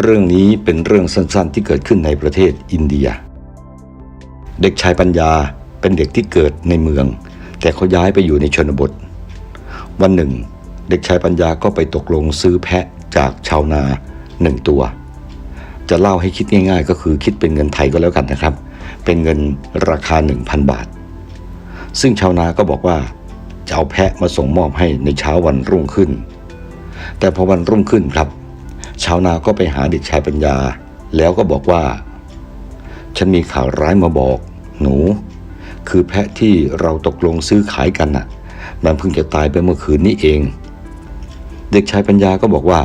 เรื่องนี้เป็นเรื่องสั้นๆ ที่เกิดขึ้นในประเทศอินเดีย เด็กชายปัญญาเป็นเด็กที่เกิดในเมือง แต่เขาย้ายไปอยู่ในชนบท วันหนึ่ง เด็กชายปัญญาก็ไปตกลงซื้อแพะจากชาวนาหนึ่งตัว จะเล่าให้คิดง่าย ๆ ก็คือคิดเป็นเงินไทยก็แล้วกันนะครับ เป็นเงินราคา 1,000 บาท ซึ่งชาวนาก็บอกว่าจะเอาแพะมาส่งมอบให้ในเช้าวันรุ่งขึ้น แต่พอวันรุ่งขึ้นครับ ชาวนาก็ไปหาเด็กชายปัญญา แล้วก็บอกว่า ฉันมีข่าวร้ายมาบอก หนู คือแพะที่เราตกลงซื้อขายกันน่ะ มันเพิ่งจะตายไปเมื่อคืนนี้เอง เด็กชายปัญญาก็บอกว่า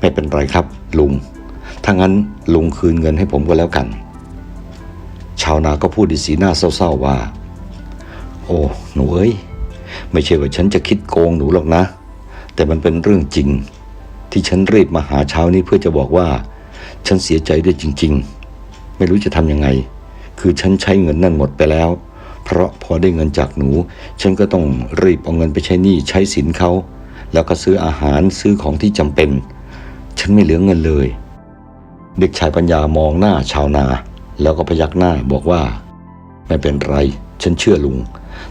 ไม่เป็นไรครับ ลุงถ้างั้นลุงคืนเงินให้ผมก็แล้วกัน ชาวนาก็พูดด้วยสีหน้าเศร้าๆว่า โอ้หนูเอ้ย ไม่ใช่ว่าฉันจะคิดโกงหนูหรอกนะ แต่มันเป็นเรื่องจริง ที่ฉันรีบมาหาเช้านี้เพื่อจะบอกว่า ฉันเสียใจด้วยจริง ๆ ไม่รู้จะทำยังไง คือฉันใช้เงินนั่นหมดไปแล้ว เพราะพอได้เงินจากหนู ฉันก็ต้องรีบเอาเงินไปใช้หนี้ใช้สินเขา แล้วก็ซื้ออาหารซื้อของที่จำเป็น ฉันไม่เหลือเงินเลย เด็กชายปัญญามองหน้าชาวนา แล้วก็พยักหน้าบอกว่า ไม่เป็นไร ฉันเชื่อลุง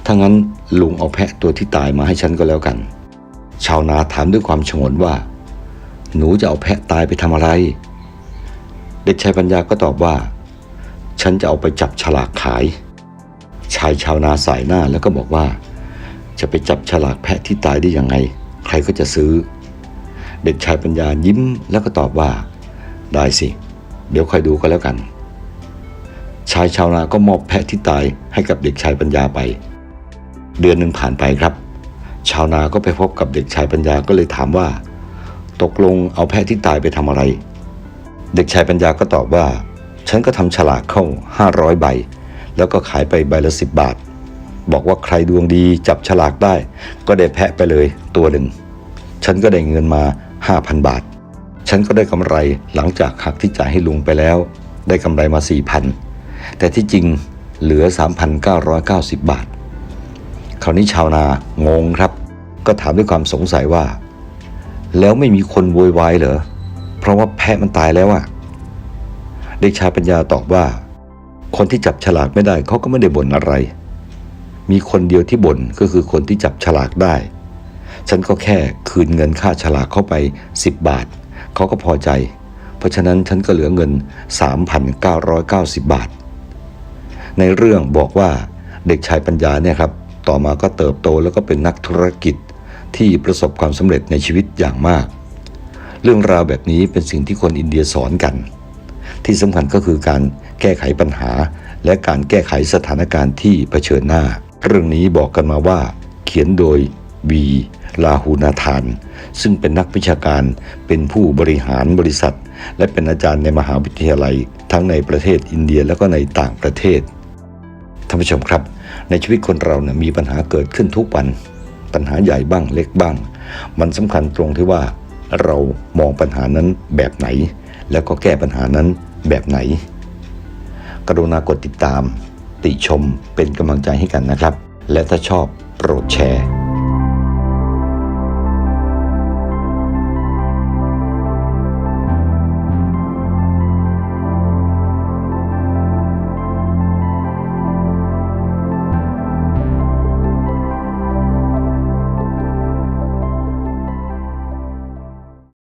ถ้างั้นลุงเอาแพะตัวที่ตายมาให้ฉันก็แล้วกัน ชาวนาถามด้วยความฉงนว่า หนูจะเอาแพะตายไปทำอะไร เด็กชายปัญญาก็ตอบว่า ฉันจะเอาไปจับฉลากขาย ชายชาวนาสายหน้าแล้วก็บอกว่า จะไปจับฉลากแพะที่ตายได้ยังไง ใครก็จะซื้อ เด็กชายปัญญายิ้มแล้วก็ตอบว่า ได้สิ เดี๋ยวคอยดูก็แล้วกัน ชายชาวนาก็มอบแพะที่ตายให้กับเด็กชายปัญญาไป เดือนหนึ่งผ่านไปครับ ชาวนาก็ไปพบกับเด็กชายปัญญาก็เลยถามว่า ตกลงเอาแพะที่ตายไปทำอะไร เด็กชายปัญญาก็ตอบว่า ฉันก็ทำฉลากเข้า 500 ใบ แล้วก็ขายไปใบละ 10 บาท บอกว่าใครดวงดีจับฉลากได้ ก็ได้แพะไปเลยตัวหนึ่ง ฉันก็ได้เงินมา 5,000 บาท ฉันก็ได้กำไรหลังจากหักที่จ่ายให้ลุงไปแล้ว ได้กำไรมา 4,000 แต่ที่จริงเหลือ 3,990 บาท คราวนี้ชาวนางงครับ ก็ถามด้วยความสงสัยว่า แล้วไม่มีคนโวยวายเหรอ เพราะว่าแพะมันตายแล้วอะเด็กชายปัญญาตอบว่า คนที่จับฉลากไม่ได้เขาก็ไม่ได้บ่นอะไร มีคนเดียวที่บ่นก็คือคนที่จับฉลากได้ ฉันก็แค่คืนเงินค่าฉลากเข้าไป 10 บาท เขาก็พอใจ เพราะฉะนั้นฉันก็เหลือเงิน 3,990 บาท ในเรื่องบอกว่าเด็กชายปัญญาเนี่ยครับ ต่อมาก็เติบโตแล้วก็เป็นนักธุรกิจ ที่ประสบความสำเร็จในชีวิตอย่างมาก เรื่องราวแบบนี้เป็นสิ่งที่คนอินเดียสอนกัน ที่สำคัญก็คือการแก้ไขปัญหา และการแก้ไขสถานการณ์ที่เผชิญหน้า เรื่องนี้บอกกันมาว่า เขียนโดยวีลาหูนาธาน ซึ่งเป็นนักวิชาการเป็นผู้บริหารบริษัท และเป็นอาจารย์ในมหาวิทยาลัย ทั้งในประเทศอินเดียและก็ในต่างประเทศท่านผู้ชมครับ ในชีวิตคนเราเนี่ยมีปัญหาเกิดขึ้นทุกวัน ปัญหาใหญ่บ้างเล็กบ้าง มันสำคัญตรงที่ว่าเรามองปัญหานั้นแบบไหน แล้วก็แก้ปัญหานั้นแบบไหน กรุณากดติดตาม ติชมเป็นกำลังใจให้กันนะครับ และถ้าชอบโปรดแชร์